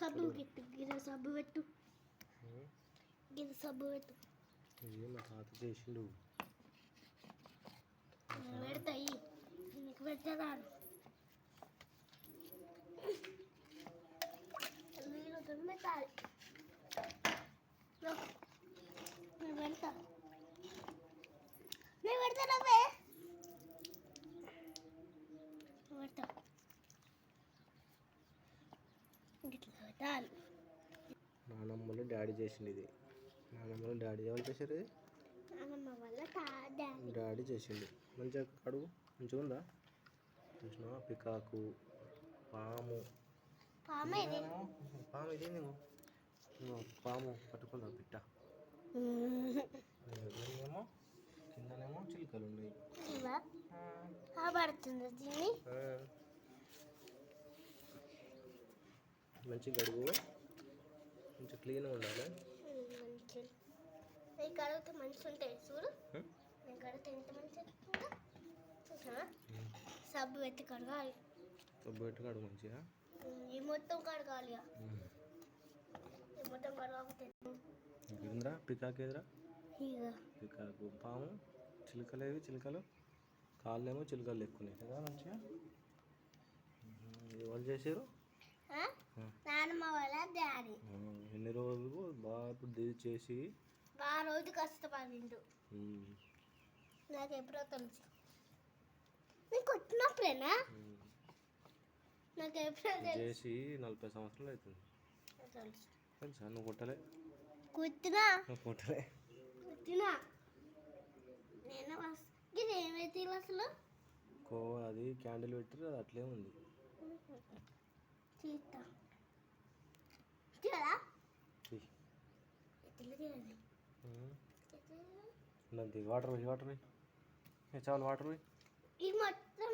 సబ్బు పెట్టు గిర సబ్బు పెట్టు. గిర సబ్బు పెట్టు ఇది మా తాత చేసిండు పెడతాయి నీకు పెట్టరాను మీరు తుమ్మెతాలి నేను పెడతా నేను పెడతా నవ్వే పెడతా ఇట్లా పెట్టాలి నానమ్మలు డాడీ చేసిండు ఇది నానమ్మలు డాడీ ఎవరు చేశారు డాడీ. చేసిండు. మంచిగా కడుగు. మంచిగా ఉందా? చూసినావా? పికాకు పాము. పామ ఇది ఇదేమో, పాము ఇది నువ్వు పాము పట్టుకుందా పిట్ట? ఏమో? కిందనేమో చిలుకలు ఉన్నాయి మంచి గడుగు మంచి క్లీన్గా ఉండాలి. మంచి నీ కడిగితే మంచి ఉంటాయి చూడు. హ్మ్? నీ కడిగితే ఎంత మంచి సబ్బు పెట్టి కడగాలి. సబ్బు పెట్టి కడుగు మంచిగా. ఈ మొత్తం కడగాలి. ఈ మొత్తం కడగకపోతే ఇంద్రా పికాక్ ఎదురా పికాకు పాము చిలుకలు ఏవి? చిలుకలు? కాళ్ళేమో చిలుకలు ఎక్కున్నాయి కదా మంచిగా. ఉహు. ఇది ఎన్ని రోజులు? బాగా ఇప్పుడు చేసి. ఆ రోజు కష్టపడిండు. నాకు ఎప్పుడో తెలుసు. నీకు వచ్చినప్పుడేనా ఉమ్, నాకు ఎప్పుడో తెలుసు. చేసి నలభై సంవత్సరాలు అవుతుంది. తెలుసు. తెలుసా? నువ్వు కొట్టలే కుట్టినా కొట్టలే కుట్టినా నేను ఇది ఏమైతే అసలు కో అది క్యాండిల్ పెట్టి అది అట్లే ఉంది. ఎట్లా వాటర్ పోయి వాటర్ పోయి చాలు వాటర్ పోయి మొత్తం